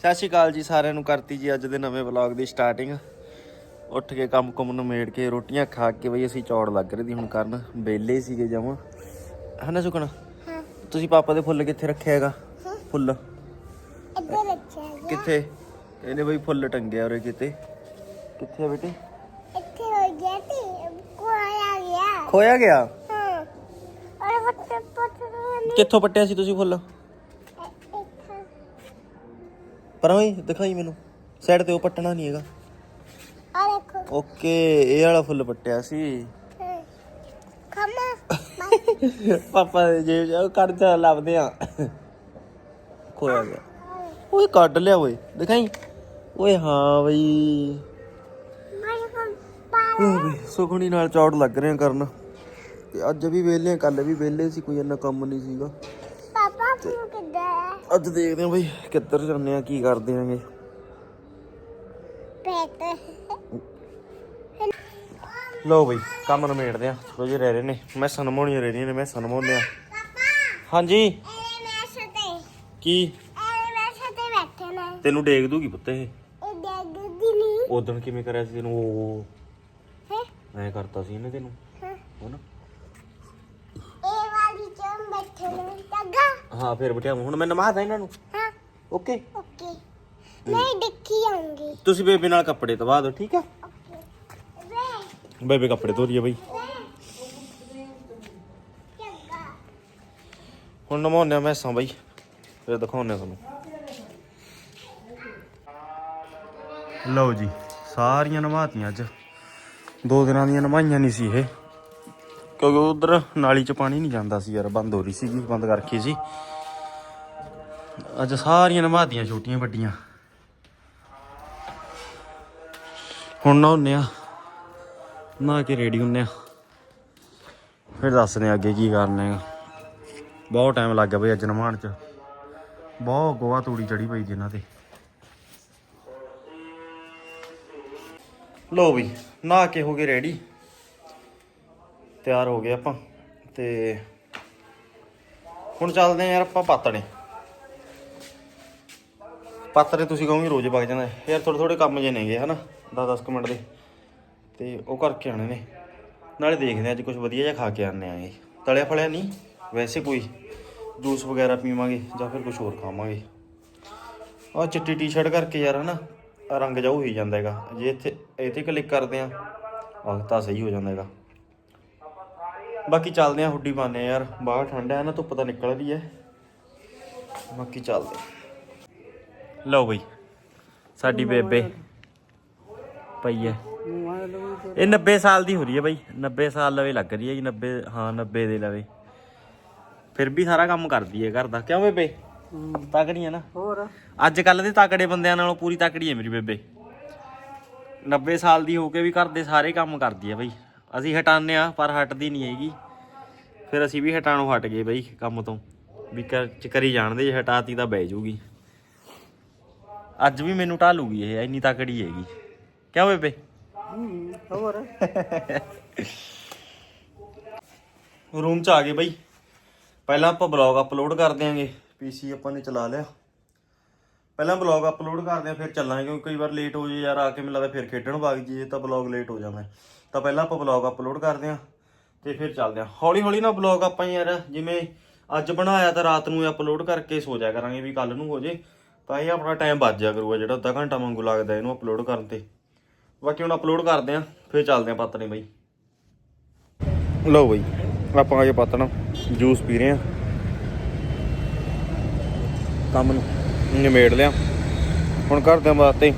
ਸਤਿ ਸ਼੍ਰੀ ਅਕਾਲ ਜੀ ਸਾਰਿਆਂ ਨੂੰ ਕਰਤੀ ਜੀ ਅੱਜ ਦੇ ਨਵੇਂ ਵਲੌਗ ਦੀ ਸਟਾਰਟਿੰਗ ਉੱਠ ਕੇ ਕੰਮ ਕੁੰਮ ਨੂੰ ਮੇੜ ਕੇ ਰੋਟੀਆਂ ਖਾ ਕੇ ਬਈ ਅਸੀਂ ਚੌੜ ਲੱਗ ਰਹੀ ਦੀ ਹੁਣ ਕਰਨ ਬੇਲੇ ਸੀਗੇ ਜਮਾਂ। ਹਨਾ ਸੁਕਣਾ ਹਾਂ। ਤੁਸੀਂ ਪਾਪਾ ਦੇ ਫੁੱਲ ਕਿੱਥੇ ਰੱਖਿਆ ਹੈਗਾ? ਫੁੱਲ। ਇੱਧਰ ਰੱਖਿਆ ਗਿਆ ਕਿੱਥੇ? ਇਹਨੇ ਬਈ ਫੁੱਲ ਟੰਗਿਆ ਉਰੇ ਕਿਤੇ। ਕਿੱਥੇ ਆ ਬੇਟੇ? ਇੱਥੇ ਹੋ ਗਿਆ ਤੇ ਕੋਈ ਆ ਗਿਆ। ਖੋਇਆ ਗਿਆ? ਹਾਂ। ਅਰੇ ਬੱਚੇ ਪੁੱਤ ਕਿੱਥੋਂ ਪੱਟਿਆ ਸੀ ਤੁਸੀਂ ਫੁੱਲ? ਪਰ ਓਏ ਦਿਖਾਈ ਮੈਨੂੰ। ਸਾਈਡ ਤੇ ਉਹ ਪੱਟਣਾ ਨਹੀਂ ਹੈਗਾ। ਆ ਦੇਖੋ। ਓਕੇ ਇਹ ਵਾਲਾ ਫੁੱਲ ਪੱਟਿਆ ਸੀ। ਖਮਾ। ਪਾਪਾ ਦੇ ਜੇਬ ਚ ਉਹ ਕੱਢ ਜਾ ਲੱਭਦੇ ਆ। ਖੋਇਆ ਗਿਆ। ਓਏ ਕੱਢ ਲਿਆ ਓਏ। ਦਿਖਾਈ। ਓਏ ਹਾਂ ਬਈ। ਮੈਂ ਕੋਲ ਪਾ ਓਏ ਬਈ ਸੁਖਣੀ ਨਾਲ ਚੌੜ ਲੱਗ ਰਹੇ ਆ ਕਰਨ। ਤੇ ਅੱਜ ਵੀ ਵਿਹਲੇ ਆ ਕੱਲ ਵੀ ਵਿਹਲੇ ਸੀ ਕੋਈ ਇੰਨਾ ਕੰਮ ਨਹੀਂ ਸੀਗਾ। ਅੱਜ ਦੇਖਦੇ ਆ ਬਈ ਕਿੱਧਰ ਜਾਂਦੇ ਆ ਕੀ ਕਰਦੇ ਆਂਗੇ ਲਓ ਬਈ ਕੰਮ ਨਿਮੇੜਦੇ ਆ ਥੋੜੇ ਜਿਹੇ ਰਹਿ ਰਹੇ ਨੇ। ਮੈਂ ਸਨਮੋਣੀਆਂ ਰਹਿ ਰਹੀਆਂ ਨੇ ਮੈਂ ਸਨਮੋਣਿਆ ਪਾਪਾ ਹਾਂਜੀ। ਕੀ? ਤੈਨੂੰ ਡੇਗ ਦੂਗੀ ਪੁੱਤ ਇਹ? ਉਦੋਂ ਕਿਵੇਂ ਕਰਿਆ ਸੀ ਤੈਨੂੰ? ਉਹ ਹੈ? ਐ ਕਰਤਾ ਸੀ ਇਹਨੇ ਤੈਨੂੰ? ਹਾਂ। ਹਨਾ ਇਹ ਵਾਲੀ ਚੋਂ ਬੈਠੇ ਨੇ ਲੱਗਾ ਹਾਂ ਫਿਰ ਬਿਠਿਆ ਹੁਣ ਮੈਂ ਨਮਾਜ਼ਦਾ ਇਹਨਾਂ ਨੂੰ? ਹਾਂ। ਓਕੇ? ਓਕੇ। ਮੈਂ ਦੇਖੀ ਆਉਂਗੀ। ਤੁਸੀਂ ਬੇਬੇ ਨਾਲ ਕੱਪੜੇ ਧਵਾ ਦਿਓ ਠੀਕ ਆ? ਬੇਬੇ ਕੱਪੜੇ ਧੋ ਰਹੀ ਬਈ ਹੁਣ ਨਮਾਉਂਦੇ ਆ ਮੈਸਾਂ ਬਈ। ਫਿਰ ਦਿਖਾਉਂਦੇ ਆ ਤੁਹਾਨੂੰ। ਲਓ ਜੀ ਸਾਰੀਆਂ ਨਵਾਤੀਆਂ ਅੱਜ। ਦੋ ਦਿਨਾਂ ਦੀਆਂ ਨਵਾਈਆਂ ਨਹੀਂ ਸੀ ਇਹ। ਕਿਉਂਕਿ ਉਧਰ ਨਾਲੀ 'ਚ ਪਾਣੀ ਨਹੀਂ ਜਾਂਦਾ ਸੀ ਯਾਰ ਬੰਦ ਹੋ ਰਹੀ ਸੀਗੀ ਬੰਦ ਕਰਕੇ ਸੀ ਅੱਜ ਸਾਰੀਆਂ ਨਵਾਤੀਆਂ ਛੋਟੀਆਂ ਵੱਡੀਆਂ। ਹੁਣ ਨਹਾਉਂਦੇ ਆ। ਨਹਾ ਕੇ ਰੈਡੀ ਹੁੰਨੇ ਆ। ਫਿਰ ਦੱਸਦੇ ਆ ਅੱਗੇ ਕੀ ਕਰਨਾ ਹੈਗਾ। ਬਹੁਤ ਟਾਈਮ ਲੱਗ ਗਿਆ ਬਈ ਅੱਜ ਨਮਾਣ ਚ। ਬਹੁਤ ਗੋਆ ਤੂੜੀ ਚੜੀ ਪਈ ਜੀ ਇਹਨਾਂ ਤੇ। ਲੋ ਵੀ ਨਹਾ ਕੇ ਹੋ ਗਏ ਰੈਡੀ ਤਿਆਰ ਹੋ ਗਏ ਆਪਾਂ ਤੇ ਹੁਣ ਚੱਲਦੇ ਆ ਯਾਰ ਆਪਾਂ ਪਾਤਣੇ ਪਾਤਰੇ ਤੁਸੀਂ ਕਹੋਗੇ ਰੋਜ਼ ਵਗ ਜਾਂਦਾ। ਯਾਰ ਥੋੜੇ ਥੋੜੇ ਕੰਮ ਜੇ ਨੇਗੇ, ਹਨਾ? 10-10 ਮਿੰਟ ਦੇ। ਤੇ ਉਹ ਕਰਕੇ ਆਣੇ ਨੇ। ਨਾਲੇ ਦੇਖਦੇ ਆ ਅੱਜ ਕੁਝ ਵਧੀਆ ਜਿਹਾ ਖਾ ਕੇ ਆਨੇ ਆ ਇਹ। ਤਲਿਆ ਫਲਿਆ ਨਹੀਂ? ਵੈਸੇ ਕੋਈ ਜੂਸ ਵਗੈਰਾ ਪੀਵਾਂਗੇ ਜਾਂ ਫਿਰ ਕੁਝ ਹੋਰ ਖਾਵਾਂਗੇ। ਆਹ ਚਿੱਟੀ ਟੀ-ਸ਼ਰਟ ਕਰਕੇ ਯਾਰ, ਹਨਾ? ਆਹ ਰੰਗ ਜਾ ਹੋ ਹੀ ਜਾਂਦਾ ਹੈਗਾ। ਜੇ ਇੱਥੇ ਇੱਥੇ ਕਲਿੱਕ ਕਰਦੇ ਆ ਆਹ ਤਾਂ ਸਹੀ ਹੋ ਜਾਂਦਾ ਹੈਗਾ। ਬਾਕੀ ਚੱਲਦੇ ਆ ਹੁੱਡੀ ਪਾਉਂਦੇ ਆ ਯਾਰ। ਬਾਹਰ ਠੰਡ ਹੈ ਨਾ, ਧੁੱਪ ਤਾਂ ਨਿਕਲ ਰਹੀ ਹੈ। ਬਾਕੀ ਚੱਲਦੇ ਆ। ਲਓ ਬਈ ਸਾਡੀ ਬੇਬੇ ਪਈ ਹੈ। ਇਹ 90 ਸਾਲ ਦੀ ਹੋ ਰਹੀ ਹੈ ਬਾਈ 90 ਸਾਲ ਲਵੇ ਲੱਗ ਰਹੀ ਹੈ ਜੀ 90 ਹਾਂ 90 ਦੇ ਲਵੇ। ਫਿਰ ਵੀ ਸਾਰਾ ਕੰਮ ਕਰਦੀ ਹੈ ਘਰ ਦਾ। ਕਿਉਂ ਬੇਬੇ? ਤਕੜੀ ਹੈ ਨਾ? ਹੋਰ? ਅੱਜ ਕੱਲ ਦੇ ਤਕੜੇ ਬੰਦਿਆਂ ਨਾਲੋਂ ਪੂਰੀ ਤਕੜੀ ਹੈ ਮੇਰੀ ਬੇਬੇ। 90 ਸਾਲ ਦੀ ਹੋ ਕੇ ਵੀ ਘਰ ਦੇ ਸਾਰੇ ਕੰਮ ਕਰਦੀ ਹੈ ਬਈ। ਅਸੀਂ ਹਟਾਉਂਦੇ ਆ ਪਰ ਹਟਦੀ ਨਹੀਂ ਹੈਗੀ। ਫਿਰ ਅਸੀਂ ਵੀ ਹਟਾਣੋਂ ਹਟ ਗਏ ਬਈ ਕੰਮ ਤੋਂ। ਵੀ ਕਰ ਚ ਕਰੀ ਜਾਣਦੇ ਜੇ ਹਟਾਤੀ ਤਾਂ ਬਹਿ ਜੂਗੀ ਅੱਜ ਵੀ ਮੈਨੂੰ ਢਾਲੂਗੀ ਇਹ ਇੰਨੀ ਤਕੜੀ ਹੈਗੀ। ਕਿਉਂ ਬੇਬੇ ਹੋਰ? ਰੂਮ ਚ ਆ ਗਏ ਬਈ। ਪਹਿਲਾਂ ਆਪਾਂ ਬਲੌਗ ਅਪਲੋਡ ਕਰ ਦਿਆਂਗੇ ਪੀਸੀ ਆਪਾਂ ਨੇ ਚਲਾ ਲਿਆ। ਪਹਿਲਾਂ ਬਲੌਗ ਅਪਲੋਡ ਕਰਦੇ ਆ ਫਿਰ ਚੱਲਾਂਗੇ ਕਿਉਂਕਿ ਕਈ ਵਾਰ ਲੇਟ ਹੋ ਜੇ ਯਾਰ ਆ ਕੇ ਮੈਨੂੰ ਲੱਗਦਾ ਫਿਰ ਖੇਡਣ ਵਗ ਜੀਏ ਤਾਂ ਬਲੌਗ ਲੇਟ ਹੋ ਜਾਂਦਾ ਹੈ। ਤਾਂ ਪਹਿਲਾਂ ਆਪਾਂ ਬਲੌਗ ਅਪਲੋਡ ਕਰਦੇ ਆ ਤੇ ਫਿਰ ਚੱਲਦੇ ਆ। ਹੌਲੀ ਹੌਲੀ ਨਾ ਬਲੌਗ ਆਪਾਂ ਯਾਰ ਜਿਵੇਂ ਅੱਜ ਬਣਾਇਆ ਤਾਂ ਰਾਤ ਨੂੰ ਅਪਲੋਡ ਕਰਕੇ ਸੋ ਜਾ ਕਰਾਂਗੇ ਵੀ ਕੱਲ ਨੂੰ ਹੋ ਜੇ। ਤਾਂ ਇਹ ਆਪਣਾ ਟਾਈਮ ਬਚ ਜਾ ਕਰੂਗਾ ਜਿਹੜਾ ਅੱਧਾ ਘੰਟਾ ਵਾਂਗੂ ਲੱਗਦਾ ਇਹਨੂੰ ਅਪਲੋਡ ਕਰਨ ਤੇ। ਬਾਕੀ ਹੁਣ ਅਪਲੋਡ ਕਰਦੇ ਆ, ਫਿਰ ਚੱਲਦੇ ਆ ਪਤਨੇ ਬਾਈ। ਲਓ ਬਾਈ, ਆਪਾਂ ਆ ਕੇ ਪਤਣਾ ਜੂਸ ਪੀ ਰਹੇ ਆ। ਕੰਮ ਨੂੰ ਨਿਮੇੜ ਲਿਆ। ਹੁਣ ਘਰਦਿਆਂ ਵਾਸਤੇ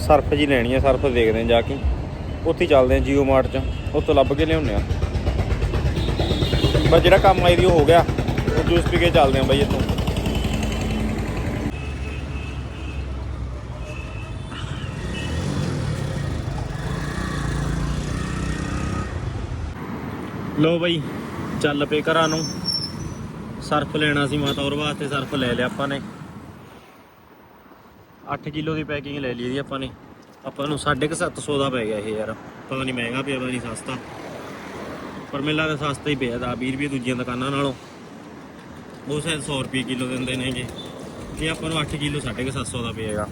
ਸਰਫ ਜੀ ਲੈਣੀ ਆ, ਸਰਫ ਦੇਖਦੇ ਆ ਜਾ ਕੇ। ਉੱਥੇ ਚੱਲਦੇ ਆ ਜੀਓ ਮਾਰਟ 'ਚ, ਉੱਥੋਂ ਲੱਭ ਕੇ ਲਿਆਉਂਦੇ ਆ। ਬਸ ਜਿਹੜਾ ਕੰਮ ਆਈ ਦੀ ਹੋ ਗਿਆ। ਜੂਸ ਪੀ ਕੇ ਚੱਲਦੇ ਆ ਬਾਈ ਇੱਥੋਂ। ਲੋ ਬਈ, ਚੱਲ ਪਏ ਘਰਾਂ ਨੂੰ। ਸਰਫ ਲੈਣਾ ਸੀ ਮਾਤਾ ਔਰ ਵਾਸਤੇ, ਸਰਫ ਲੈ ਲਿਆ ਆਪਾਂ ਨੇ। 8 ਕਿਲੋ ਦੀ ਪੈਕਿੰਗ ਲੈ ਲਈ ਇਹਦੀ ਆਪਾਂ ਨੇ। ਆਪਾਂ ਨੂੰ 750 ਦਾ ਪੈ ਗਿਆ ਇਹ ਯਾਰ। ਪਤਾ ਨਹੀਂ ਮਹਿੰਗਾ ਪਿਆ, ਪਤਾ ਨਹੀਂ ਸਸਤਾ। ਪਰ ਮੈਨੂੰ ਲੱਗਦਾ ਸਸਤਾ ਹੀ ਪਿਆ ਦਾ 20 ਰੁਪਏ ਦੂਜੀਆਂ ਦੁਕਾਨਾਂ ਨਾਲੋਂ। ਉਹ ਸ਼ਾਇਦ 100 ਰੁਪਏ ਕਿਲੋ ਦਿੰਦੇ ਨੇਗੇ। ਇਹ ਆਪਾਂ ਨੂੰ 8 ਕਿਲੋ 750 ਦਾ ਪਏਗਾ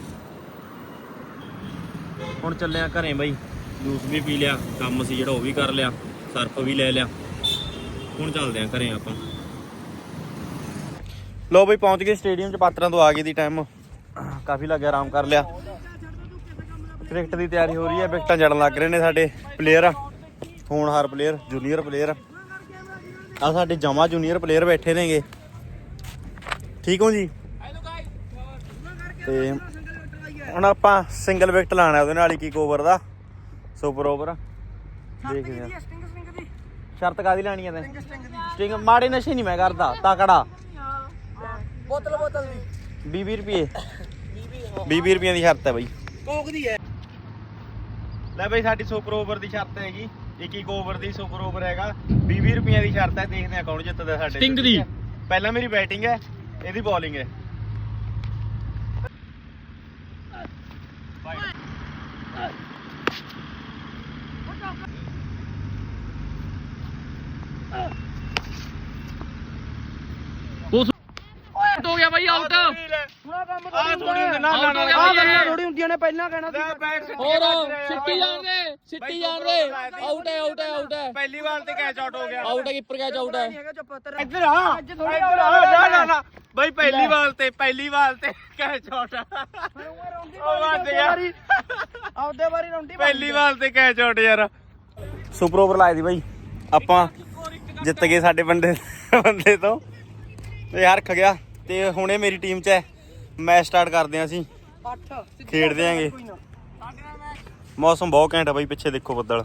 ਹੁਣ ਚੱਲਿਆ ਆ ਘਰੇ ਬਾਈ। ਜੂਸ ਵੀ ਪੀ ਲਿਆ, ਕੰਮ ਸੀ ਜਿਹੜਾ ਉਹ ਵੀ ਕਰ ਲਿਆ, ਸਰਫ ਵੀ ਲੈ ਲਿਆ। ਹੁਣ ਚੱਲਦੇ ਆ ਘਰੇ ਆਪਾਂ। ਲੋ ਬਈ ਪਹੁੰਚ ਗਏ ਸਟੇਡੀਅਮ ਚ ਪਾਤਰਾਂ ਤੋਂ ਆ ਗਏ ਦੀ ਟਾਈਮ ਕਾਫੀ ਲੱਗਿਆ ਆਰਾਮ ਕਰ ਲਿਆ। ਕ੍ਰਿਕਟ ਦੀ ਤਿਆਰੀ ਹੋ ਰਹੀ ਹੈ ਵਿਕਟਾਂ ਜੜਨ ਲੱਗ ਰਹੇ ਨੇ ਸਾਡੇ ਪਲੇਅਰ ਹੋਣਹਾਰ ਪਲੇਅਰ ਜੂਨੀਅਰ ਪਲੇਅਰ ਆ ਸਾਡੇ ਜਮਾ ਜੂਨੀਅਰ ਪਲੇਅਰ ਬੈਠੇ ਨੇਗੇ। ਠੀਕ ਹੋ ਜੀ? ਤੇ ਹੁਣ ਆਪਾਂ ਸਿੰਗਲ ਵਿਕਟ ਲਾਣਾ ਉਹਦੇ ਨਾਲ ਹੀ ਕੀ ਓਵਰ ਦਾ। ਸੁਪਰ ਓਵਰ ਦੇਖਦੇ ਆ ਸ਼ਰਤ ਕਾਦੀ ਲੈਣੀ ਆ ਤੈਂ ਸਟਿੰਗ ਮਾੜੇ ਨਸ਼ੇ ਨਹੀਂ ਮੈਂ ਕਰਦਾ ਤਕੜਾ। ਬੋਤਲ ਬੋਤਲ ਦੀ 20 ਰੁਪਏ। 20 ਰੁਪਏ ਦੀ ਸ਼ਰਤ ਹੈ ਬਾਈ। ਕੋਕ ਦੀ ਹੈ। ਲੈ ਬਈ ਸਾਡੀ ਸੁਪਰ ਓਵਰ ਦੀ ਸ਼ਰਤ ਹੈਗੀ। ਇੱਕ ਇੱਕ ਓਵਰ ਦੀ ਸੁਪਰ ਓਵਰ ਹੈਗਾ। 20 ਰੁਪਏ ਦੀ ਸ਼ਰਤ ਹੈ ਦੇਖਦੇ ਆ ਕੌਣ ਜਿੱਤਦਾ ਸਾਡੇ Sting ਦੀ। ਪਹਿਲਾਂ ਮੇਰੀ ਬੈਟਿੰਗ ਹੈ ਇਹਦੀ ਬੋਲਿੰਗ ਹੈ ਆਊਟ ਹੋ ਗਿਆ ਬਾਈ ਆਊਟ ਆ ਥੋੜੀ ਨਾ ਨਾ ਨਾ ਆਹ ਗੱਲਾਂ ਥੋੜੀ ਹੁੰਦੀਆਂ ਨੇ ਪਹਿਲਾਂ ਕਹਿਣਾ ਸੀ। ਹੋਰ ਸਿੱਟੀ ਜਾਂਦੇ ਸਿੱਟੀ ਜਾਂਦੇ ਆਊਟ ਹੈ ਆਊਟ ਹੈ ਆਊਟ ਹੈ। ਪਹਿਲੀ ਵਾਰ ਤੇ ਕੈਚ ਆਊਟ ਹੋ ਗਿਆ। ਆਊਟ ਹੈ ਕੀਪਰ ਕੈਚ ਆਊਟ ਹੈ। ਹੈਗਾ ਚੁੱਪ ਤੇਰਾ। ਇੱਧਰ ਆ ਇੱਧਰ ਆ ਨਾ ਨਾ ਨਾ ਬਈ ਪਹਿਲੀ ਵਾਰ ਤੇ ਪਹਿਲੀ ਵਾਰ ਤੇ ਕੈਚ ਆਊਟ ਉਹ ਵੱਜ ਗਿਆ। ਆਪਦੇ ਵਾਰੀ ਰੌਂਡੀ ਪਹਿਲੀ ਵਾਰ ਤੇ ਕੈਚ ਆਊਟ ਯਾਰ। ਸੁਪਰ ਓਵਰ ਲਾਈ ਦੀ ਬਾਈ। ਆਪਾਂ ਜਿੱਤ ਗਏ ਸਾਡੇ ਬੰਦੇ ਬੰਦੇ ਤੋਂ। ਗਿਆ ਤੇ ਹੁਣੇ ਮੇਰੀ ਟੀਮ 'ਚ ਹੈ। ਮੈਚ ਸਟਾਰਟ ਕਰਦੇ ਆਂ ਅਸੀਂ। 8 ਖੇਡਦੇ ਆਂਗੇ। ਮੌਸਮ ਬਹੁਤ ਘੈਂਟ ਆ ਬਾਈ ਪਿੱਛੇ ਦੇਖੋ ਬੱਦਲ।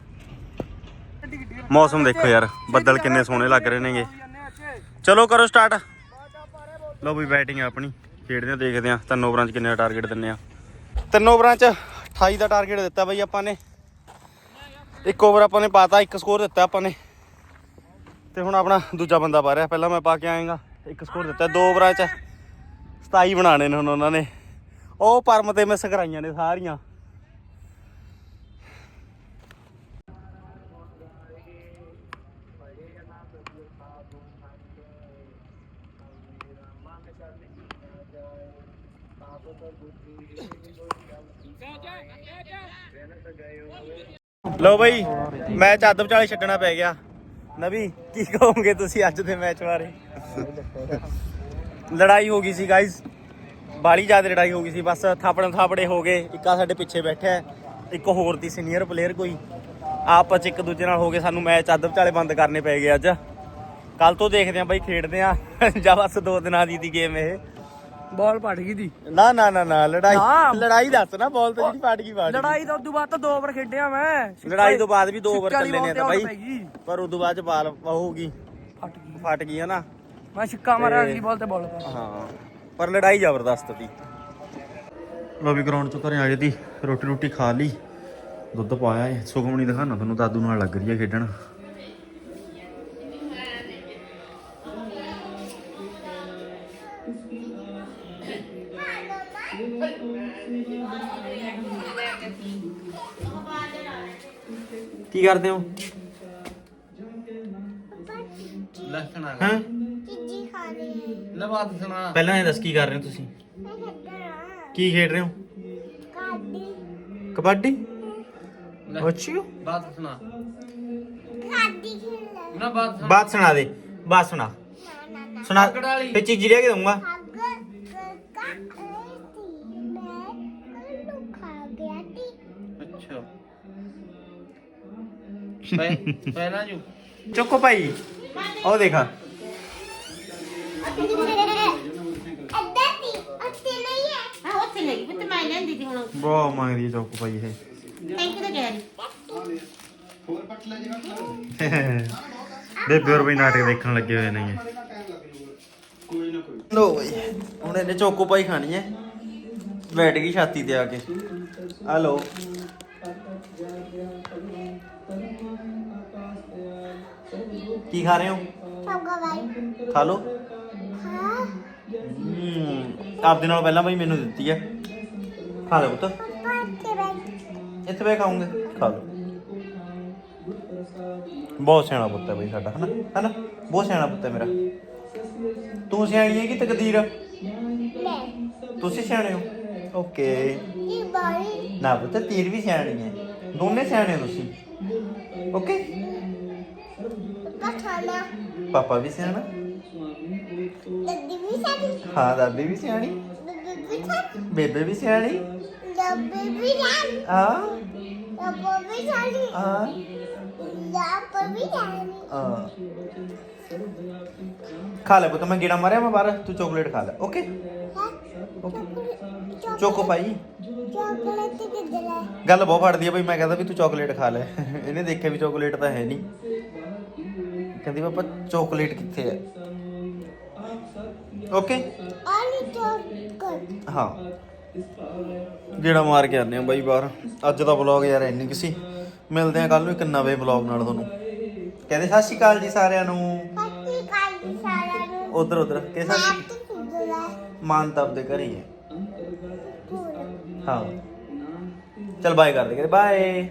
ਮੌਸਮ ਦੇਖੋ ਯਾਰ ਬੱਦਲ ਕਿੰਨੇ ਸੋਹਣੇ ਲੱਗ ਰਹੇ ਨੇਗੇ। ਚਲੋ ਕਰੋ ਸਟਾਰਟ। ਲਓ ਵੀ ਬੈਟਿੰਗ ਆ ਆਪਣੀ। ਖੇਡਦੇ ਆ ਦੇਖਦੇ ਆ ਤਿੰਨ ਓਵਰਾਂ 'ਚ ਕਿੰਨੇ ਦਾ ਟਾਰਗੇਟ ਦਿੰਨੇ ਆ। ਤਿੰਨ ਓਵਰਾਂ 'ਚ 28 ਦਾ ਟਾਰਗੇਟ ਦਿੱਤਾ ਬਾਈ ਆਪਾਂ ਨੇ। ਇੱਕ ਓਵਰ ਆਪਾਂ ਨੇ ਪਾਤਾ ਇੱਕ ਸਕੋਰ ਦਿੱਤਾ ਆਪਾਂ ਨੇ। ਤੇ ਹੁਣ ਆਪਣਾ ਦੂਜਾ ਬੰਦਾ ਪਾ ਰਿਹਾ। ਪਹਿਲਾਂ ਮੈਂ ਪਾ ਕੇ ਆਏਗਾ। ਇੱਕ ਸਕੋਰ ਦਿੱਤਾ ਦੋ ਓਵਰਾਂ 'ਚ 27 ਬਣਾਣੇ ਨੇ ਹੁਣ ਉਹਨਾਂ ਨੇ। ਉਹ ਪਰਮ ਤੇ ਮਿਸ ਕਰਾਈਆਂ ਨੇ ਸਾਰੀਆਂ। ਲੋ ਬਈ, ਮੈਚ ਅੱਧ ਵਿਚਾਲੇ ਛੱਡਣਾ ਪੈ ਗਿਆ। ਨਵੀ, ਕੀ ਕਹੋਗੇ ਤੁਸੀਂ ਅੱਜ ਦੇ ਮੈਚ ਬਾਰੇ? ਲੜਾਈ ਹੋ ਗਈ ਸੀ ਗਾਇਸ ਬਾਲੀ ਜ਼ਿਆਦਾ ਲੜਾਈ ਹੋ ਗਈ ਸੀ। ਬਸ ਥਾਪੜਨ ਥਾਪੜੇ ਹੋ ਗਏ। ਇੱਕਾ ਸਾਡੇ ਪਿੱਛੇ ਬੈਠਾ ਹੈ, ਇੱਕ ਹੋਰ ਦੀ ਸੀਨੀਅਰ ਪਲੇਅਰ ਕੋਈ। ਆਪਸ 'ਚ ਇੱਕ ਦੂਜੇ ਨਾਲ ਹੋ ਗਏ। ਸਾਨੂੰ ਮੈਚ ਅੱਧ ਵਿਚਾਲੇ ਬੰਦ ਕਰਨੇ ਪੈ ਗਏ ਅੱਜ। ਕੱਲ ਤੋਂ ਦੇਖਦੇ ਆਂ ਬਾਈ ਖੇਡਦੇ ਆਂ ਜਾਂ ਬਸ ਦੋ ਦਿਨਾਂ ਦੀ ਦੀ ਗੇਮ ਇਹ। ਬਾਲ ਪੜ ਗਈ ਦੀ। ਨਾ ਨਾ ਨਾ ਨਾ। ਲੜਾਈ ਨਾ। ਲੜਾਈ ਦੱਸ ਨਾ ਬਾਲ ਤੇ ਜਿਹੜੀ ਫਾਟ ਗਈ ਗਈ। ਲੜਾਈ ਤੋਂ ਉਦੋਂ ਬਾਅਦ ਤਾਂ ਦੋ ਓਵਰ ਖੇਡਿਆ ਮੈਂ। ਲੜਾਈ ਤੋਂ ਬਾਅਦ ਵੀ ਦੋ ਓਵਰ ਸਿੱਕੇ ਵਾਲੀ ਚੱਲੇ ਨੇ ਤਾਂ ਬਾਲ ਤੇ out ਬਾਈ ਪੈ ਗਈ। ਪਰ ਉਦੋਂ ਬਾਅਦ ਚ ਬਾਲ ਹੋਊਗੀ। ਫਟ ਗਈ। ਫਟ ਗਈ ਹੈ ਨਾ। ਮੈਂ ਛਿੱਕਾ ਮਾਰਿਆ ਤੇ- ਅਗਲੀ ਬਾਲ ਤੇ ਬਾਲ ਪਾ ਹਾਂ ਪਰ ਲੜਾਈ ਜ਼ਬਰਦਸਤ ਦੀ ਲੋ ਵੀ ਗਰਾਊਂਡ ਚੋਂ ਘਰੇ ਆ ਗਏ ਤੀ ਰੋਟੀ ਰੋਟੀ ਖਾ ਲਈ ਦੁੱਧ ਪਾਇਆ ਏ। ਸੁਖਮਣੀ ਦਿਖਾਣਾ ਤੁਹਾਨੂੰ ਦਾਦੂ ਨਾਲ ਲੱਗ ਰਹੀ ਹੈ ਖੇਡਣ। ਕੀ ਕਰਦੇ ਹੋ? ਲੱਖਣਾ ਹਾਂ? ਚੀਜੀ ਖਾ ਲਈ ਲਵਾਤ ਸੁਣਾ। ਪਹਿਲਾਂ ਇਹ ਦੱਸ ਕੀ ਕਰ ਰਹੇ ਹੋ ਤੁਸੀਂ? ਮੈਂ ਖੇਡਣਾ ਕੀ ਖੇਡ ਰਹੇ ਹੋ? ਕਾਦੀ ਕਬੱਡੀ? ਅੱਛਾ ਬਾਤ ਸੁਣਾ। ਕਾਦੀ ਖੇਡਣਾ। ਨਾ ਬਾਤ ਬਾਤ ਸੁਣਾ ਦੇ। ਬਾਤ ਸੁਣਾ। ਨਾ ਨਾ ਨਾ। ਸੁਣਾ। ਵਾਲੀ। ਤੇ ਚੀਜ਼ੀ ਲੈ ਕੇ ਦਊਂਗਾ। ਹੱਗ ਕਾ ਸੀ। ਮੈਂ ਕੱਲੂ ਖਾ ਗਿਆ ਤੀ ਅੱਛਾ। ਪਹਿਲਾਂ ਜੂ। ਚੁੱਕੋ ਭਾਈ। ਉਹ ਦੇਖਾ। ਹੈ ਹਾਂ ਉੱਥੇ ਲੈ ਗਈ ਤੇ ਮੈਂ ਲੈਂਦੀ ਸੀ ਹੁਣ ਬਹੁਤ ਮੰਗਦੀ ਹੈ ਚੁੱਕੋ ਭਾਈ ਇਹ। ਥੈਂਕ ਯੂ ਤਾਂ ਕਹਿ ਰਹੀ ਬੇਬੇ ਹੋਰ ਵੀ ਨਾਟਕ ਦੇਖਣ ਲੱਗੇ ਹੋਏ ਨੇ ਲੋ ਬਈ, ਹੁਣ ਇਹਨੇ ਚੋਕੋ ਪਾਈ ਖਾਣੀ ਹੈ। ਬੈਠ ਗਈ ਛਾਤੀ ਤੇ ਆ ਕੇ। ਆ ਲੋ ਕੀ ਖਾ ਰਹੇ ਹੋ? ਸਭਗਾ ਖਾ ਲੋ ਆਪਦੇ ਨਾਲ ਪਹਿਲਾਂ ਬਈ ਮੈਨੂੰ ਦਿੱਤੀ ਹੈ ਖਾ ਲਓ ਪੁੱਤ। ਇੱਥੇ ਬੈ ਖਾਉਂਗੇ ਖਾ ਲਓ। ਬਹੁਤ ਸਿਆਣਾ ਪੁੱਤ ਹੈ ਬਈ ਸਾਡਾ ਹਨਾ? ਹਨਾ? ਬਹੁਤ ਸਿਆਣਾ ਪੁੱਤ ਹੈ ਮੇਰਾ। ਤੂੰ ਸਿਆਣੀ ਹੈ ਕਿ ਤਕਦੀਰ? ਤੁਸੀਂ ਸਿਆਣੇ ਹੋ। ਓਕੇ। ਨਾ ਪੁੱਤ ਤੀਰ ਵੀ ਸਿਆਣੀ ਹੈ। ਦੋਨੇ ਸਿਆਣੇ ਹੋ ਤੁਸੀਂ। ਓਕੇ। ਪਾਪਾ ਵੀ ਸਿਆਣਾ। ਦੱਦੀ ਵੀ ਸਾਡੀ ਹਾਂ ਦਾਦੀ ਵੀ ਸਿਆਣੀ। ਦੱਦੀ ਵੀ ਸਾਡੀ ਬੇਬੇ ਵੀ ਸਿਆਣੀ। ਦੱਬੇ ਵੀ ਸਾਡੀ ਆ ਦੱਬੋ ਵੀ ਸਾਡੀ ਆ ਦੱਬ ਵੀ ਸਾਡੀ ਆ ਖਾ ਲੈ ਪੁੱਤ ਮੈਂ ਗੇੜਾ ਮਾਰਿਆ ਮੈਂ ਬਾਹਰ। ਤੂੰ ਚਾਕਲੇਟ ਖਾ ਲੈ okay okay choco pie chocolate ਕਿੱਧਰ ਹੈ ਗੱਲ ਬਹੁਤ ਫੜਦੀ ਆ ਬਈ ਮੈਂ ਕਹਿੰਦਾ ਵੀ ਤੂੰ ਚਾਕਲੇਟ ਖਾ ਲੈ। ਇਹਨੇ ਦੇਖਿਆ ਵੀ ਚਾਕਲੇਟ ਤਾਂ ਹੈ ਨਹੀਂ। ਕਹਿੰਦੀ ਪਾਪਾ ਚਾਕਲੇਟ ਕਿੱਥੇ ਹੈ ਓਕੇ ਆਲੀ ਹਾਂ। ਜਿਹੜਾ ਮਾਰ ਕੇ ਆਨੇ ਆ ਬਾਈ ਬਾਹਰ। ਅੱਜ ਦਾ ਵਲੌਗ ਯਾਰ ਇੰਨੀ ਕੁ ਸੀ। ਮਿਲਦੇ ਆ ਕੱਲ ਨੂੰ ਇੱਕ ਨਵੇਂ ਵਲੌਗ ਨਾਲ ਤੁਹਾਨੂੰ। ਕਹਿੰਦੇ ਸਤਿ ਸ਼੍ਰੀ ਅਕਾਲ ਜੀ ਸਾਰਿਆਂ ਨੂੰ। ਉਧਰ ਉਧਰ। ਕਿ ਸਤਿ ਸ਼੍ਰੀ ਹੱਥ ਸੁਧਰਾ ਮਾਨ ਤਾਂ ਆਪਦੇ ਘਰ ਹੀ ਹੈ। ਚਲ ਬਾਏ ਕਰ ਦੇ ਕਹਿੰਦੇ ਬਾਏ